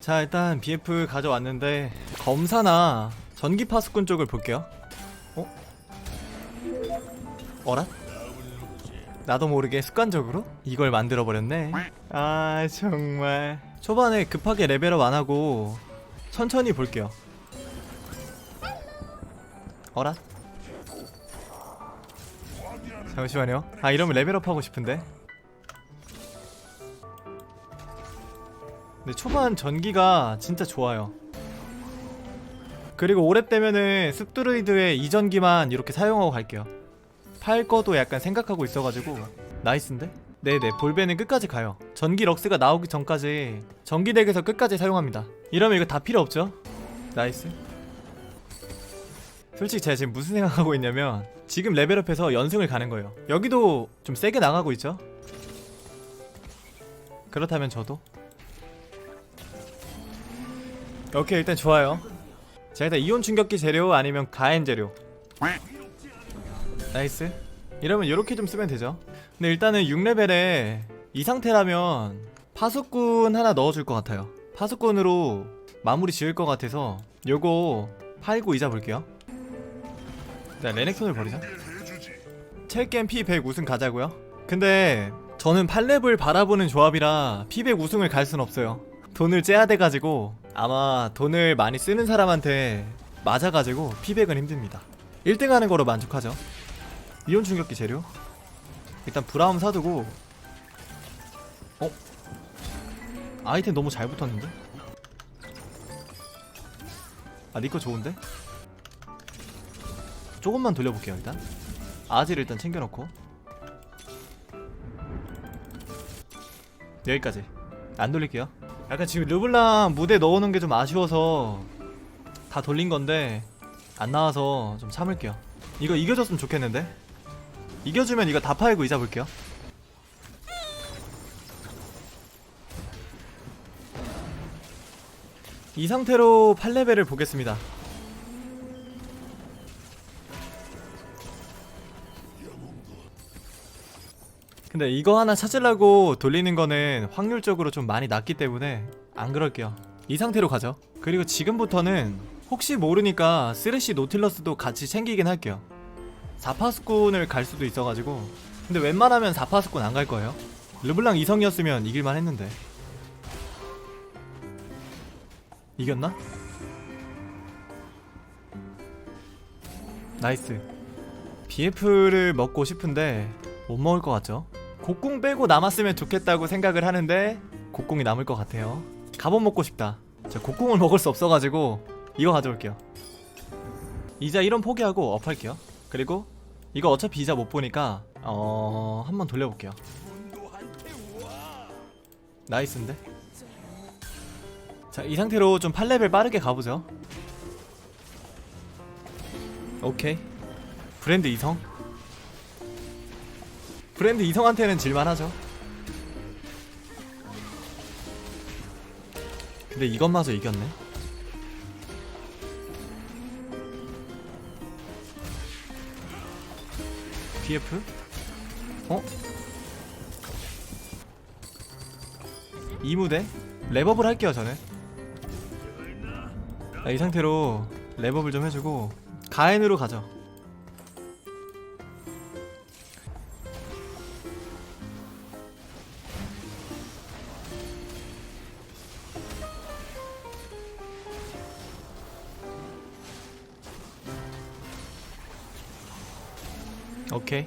자 일단 BF 가져왔는데 검사나 전기 파수꾼 쪽을 볼게요 어? 어라? 나도 모르게 습관적으로 이걸 만들어 버렸네 아 정말 초반에 급하게 레벨업 안 하고 천천히 볼게요 어라? 잠시만요 아 이러면 레벨업 하고 싶은데 근데 초반 전기가 진짜 좋아요. 그리고 오랩 되면은 습드루이드의 이전기만 이렇게 사용하고 갈게요. 팔 거도 약간 생각하고 있어가지고 나이스인데? 네네 볼베는 끝까지 가요. 전기 럭스가 나오기 전까지 전기 덱에서 끝까지 사용합니다. 이러면 이거 다 필요 없죠? 나이스. 솔직히 제가 지금 무슨 생각하고 있냐면 지금 레벨업해서 연승을 가는 거예요. 여기도 좀 세게 나가고 있죠? 그렇다면 저도 오케이 일단 좋아요. 자 일단 이온 충격기 재료 아니면 가엔 재료. 나이스. 이러면 이렇게 좀 쓰면 되죠. 근데 일단은 6레벨에 이 상태라면 파수꾼 하나 넣어줄 것 같아요. 파수꾼으로 마무리 지을 것 같아서 요거 팔고 이자 볼게요. 자 레넥톤을 버리자. 첼겜 P100 우승 가자고요. 근데 저는 8렙을 바라보는 조합이라 P100 우승을 갈 순 없어요. 돈을 째야 돼가지고 아마 돈을 많이 쓰는 사람한테 맞아가지고 피백은 힘듭니다. 1등 하는 거로 만족하죠. 이온 충격기 재료? 일단 브라움 사두고. 어? 아이템 너무 잘 붙었는데? 아 니꺼 좋은데? 조금만 돌려볼게요 일단. 아지를 일단 챙겨놓고. 여기까지. 안 돌릴게요 약간 지금 르블랑 무대 넣어놓은 게 좀 아쉬워서 다 돌린 건데 안 나와서 좀 참을게요. 이거 이겨줬으면 좋겠는데? 이겨주면 이거 다 팔고 이자 볼게요. 이 상태로 8레벨을 보겠습니다. 근데 이거 하나 찾으려고 돌리는 거는 확률적으로 좀 많이 낮기 때문에 안 그럴게요. 이 상태로 가죠. 그리고 지금부터는 혹시 모르니까 쓰레쉬 노틸러스도 같이 챙기긴 할게요. 4파스꾼을 갈 수도 있어가지고 근데 웬만하면 4파스꾼 안 갈 거예요. 르블랑 이성이었으면 이길만 했는데 이겼나? 나이스 BF를 먹고 싶은데 못 먹을 것 같죠? 곡궁 빼고 남았으면 좋겠다고 생각을 하는데 곡궁이 남을 것 같아요. 갑옷 먹고 싶다. 저 곡궁을 먹을 수 없어가지고 이거 가져올게요. 이자 1원 포기하고 업 할게요. 그리고 이거 어차피 이자 못 보니까 어... 한번 돌려볼게요. 나이스인데? 자 이 상태로 좀 8레벨 빠르게 가보죠. 오케이. 브랜드 이성 브랜드 이성한테는 질만하죠. 근데 이것마저 이겼네. BF? 어? 이 무대? 랩업을 할게요 저는 자, 이 상태로 랩업을 좀 해주고 가엔으로 가죠 오케이.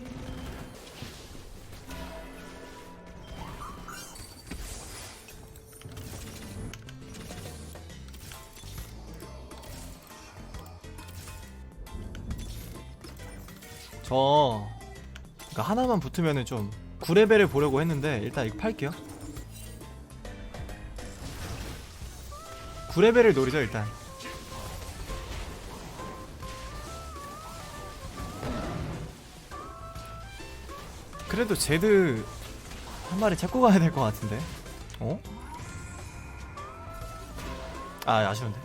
저 그러니까 하나만 붙으면은 좀 9레벨을 보려고 했는데 일단 이거 팔게요. 9레벨을 노리죠 일단. 그래도 제드 한 마리 찾고 가야 될 것 같은데. 어? 아 아쉬운데.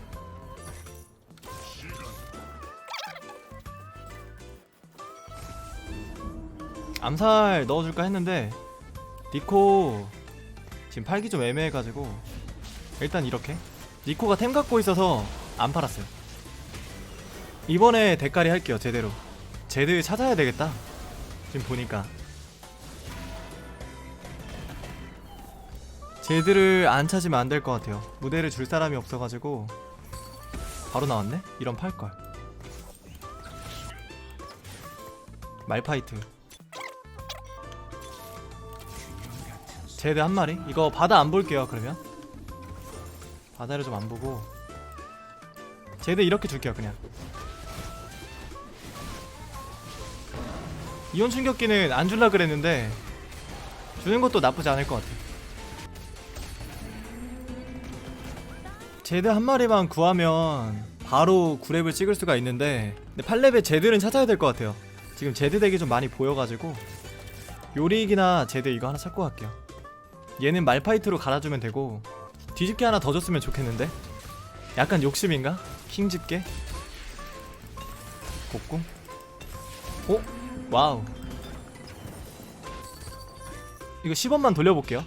암살 넣어줄까 했는데 니코 지금 팔기 좀 애매해가지고 일단 이렇게 니코가 템 갖고 있어서 안 팔았어요 이번에 대가리 할게요 제대로 제드 찾아야 되겠다 지금 보니까 제드를 안 찾으면 안 될 것 같아요. 무대를 줄 사람이 없어가지고 바로 나왔네? 이런 팔걸. 말파이트. 제드 한 마리? 이거 바다 안 볼게요 그러면. 바다를 좀 안 보고. 제드 이렇게 줄게요 그냥. 이온 충격기는 안 줄라 그랬는데 주는 것도 나쁘지 않을 것 같아 제드 한 마리만 구하면 바로 9렙을 찍을 수가 있는데 근데 8렙에 제드는 찾아야 될 것 같아요. 지금 제드 덱이 좀 많이 보여가지고 요리익이나 제드 이거 하나 찾고 갈게요. 얘는 말파이트로 갈아주면 되고 뒤집개 하나 더 줬으면 좋겠는데? 약간 욕심인가? 킹집게? 곡궁 오? 와우. 이거 10원만 돌려볼게요.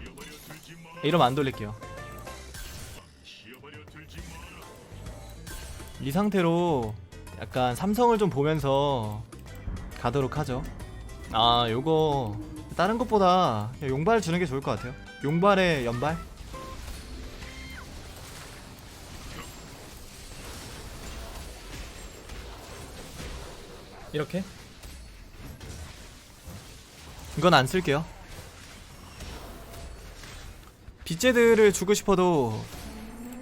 이러면 안 돌릴게요 이 상태로 약간 삼성을 좀 보면서 가도록 하죠. 아 요거 다른 것보다 용발 주는 게 좋을 것 같아요. 용발에 연발? 이렇게? 이건 안 쓸게요. 빗제드를 주고 싶어도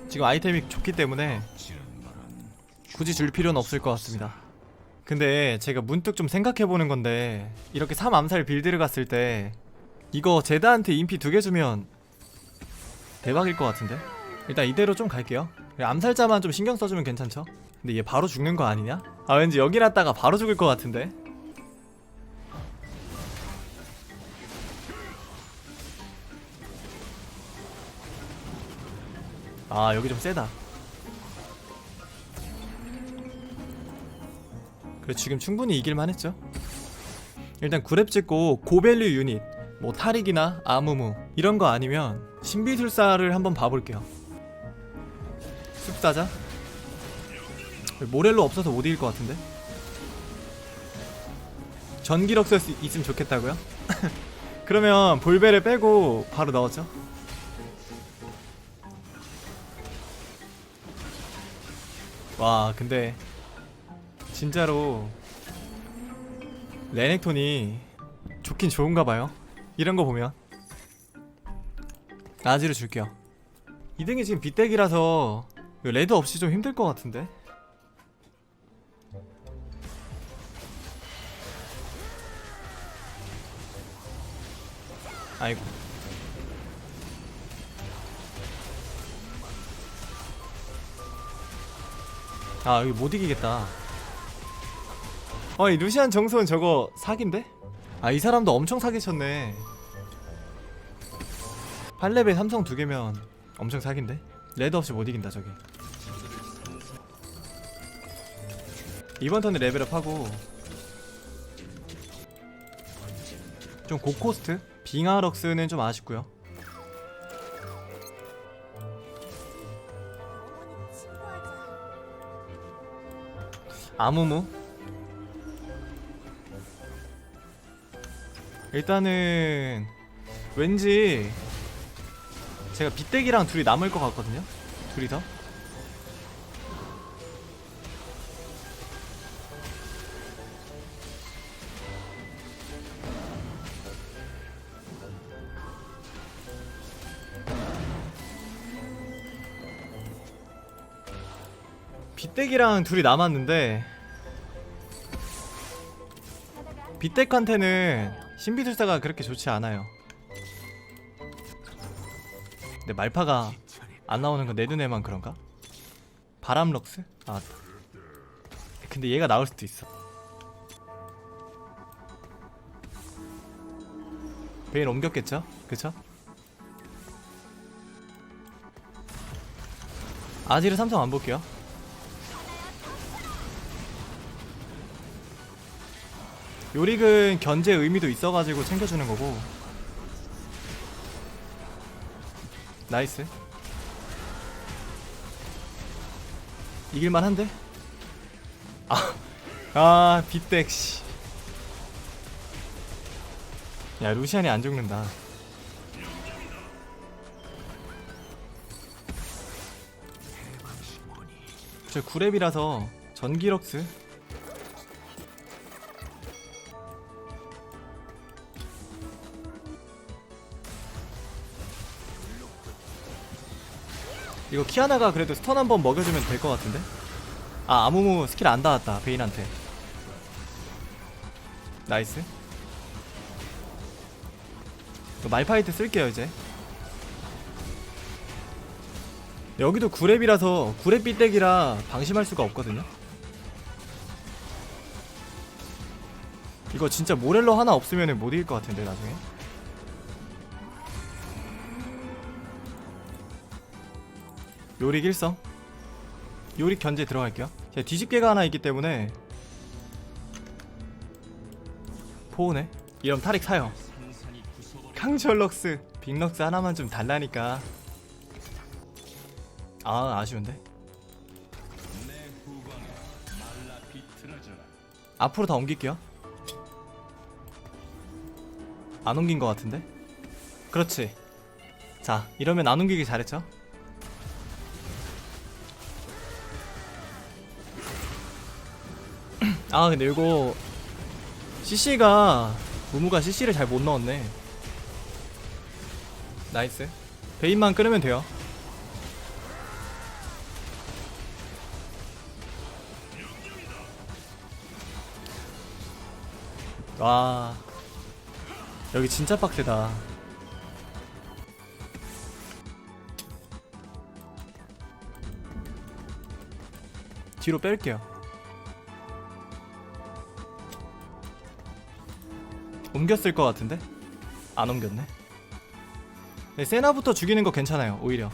지금 아이템이 좋기 때문에 굳이 줄 필요는 없을 것 같습니다. 근데 제가 문득 좀 생각해보는 건데 이렇게 3암살 빌드를 갔을 때 이거 제다한테 인피 두 개 주면 대박일 것 같은데? 일단 이대로 좀 갈게요. 암살자만 좀 신경 써주면 괜찮죠? 근데 얘 바로 죽는 거 아니냐? 아 왠지 여기 놨다가 바로 죽을 것 같은데? 아 여기 좀 세다 그래 지금 충분히 이길만 했죠. 일단 9렙 찍고 고밸류 유닛 뭐 탈익이나 아무무 이런 거 아니면 신비술사를 한번 봐볼게요. 습사자. 모렐로 없어서 못 이길 것 같은데. 전기력서 있으면 좋겠다고요? 그러면 볼베를 빼고 바로 넣었죠? 와 근데 진짜로 레넥톤이 좋긴 좋은가 봐요. 이런 거 보면. 아지를 줄게요. 2등이 지금 빗대기라서 레드 없이 좀 힘들 것 같은데? 아이고. 아 여기 못 이기겠다 어이 루시안 정수는 저거 사기인데? 아 이 사람도 엄청 사기쳤네 8레벨 삼성 두 개면 엄청 사기인데? 레드 없이 못 이긴다 저기 이번 턴에 레벨업 하고 좀 고코스트? 빙하럭스는 좀 아쉽고요 아무무 일단은 왠지 제가 빗대기랑 둘이 남을 것 같거든요. 둘이서 빗대기랑 둘이 남았는데 빗대한테는 신비술사가 그렇게 좋지 않아요 근데 말파가 안 나오는 건 내 눈에만 그런가? 바람럭스? 아 근데 얘가 나올 수도 있어 베인 옮겼겠죠? 그쵸? 아지르 삼성 안 볼게요 요릭은 견제 의미도 있어가지고 챙겨주는 거고 나이스 이길만 한데? 아, 아, 빗백, 씨. 야, 루시안이 안 죽는다. 저 9렙이라서 전기럭스 이거 키아나가 그래도 스턴 한번 먹여주면 될 것 같은데? 아 아무무 스킬 안 닿았다 베인한테. 나이스. 말파이트 쓸게요 이제. 여기도 9렙이라서 9렙 빗대기라 방심할 수가 없거든요. 이거 진짜 모렐로 하나 없으면 못 이길 것 같은데 나중에 요리 일성? 요리 견제 들어갈게요. 제가 뒤집개가 하나 있기 때문에 포오네. 이러면 타릭 사요. 강철럭스 빅럭스 하나만 좀 달라니까. 아 아쉬운데? 앞으로 다 옮길게요. 안 옮긴 것 같은데? 그렇지. 자 이러면 안 옮기기 잘했죠 아 근데 이거 CC가 무무가 CC를 잘 못 넣었네. 나이스. 베인만 끊으면 돼요. 와. 여기 진짜 빡세다. 뒤로 뺄게요 옮겼을 것 같은데? 안 옮겼네. 네, 세나부터 죽이는 거 괜찮아요 오히려.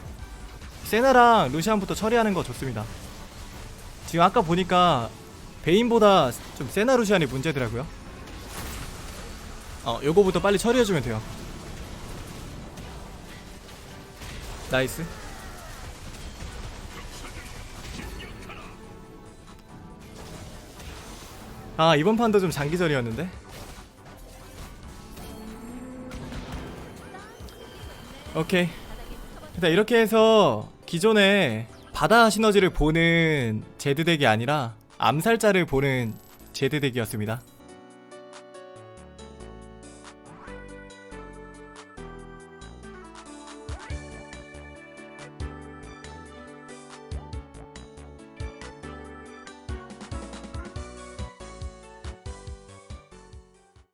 세나랑 루시안부터 처리하는 거 좋습니다. 지금 아까 보니까 베인보다 좀 세나 루시안이 문제더라고요. 어 요거부터 빨리 처리해주면 돼요. 나이스. 아 이번 판도 좀 장기전이었는데 오케이. 일단 이렇게 해서 기존에 바다 시너지를 보는 제드 덱이 아니라 암살자를 보는 제드 덱이었습니다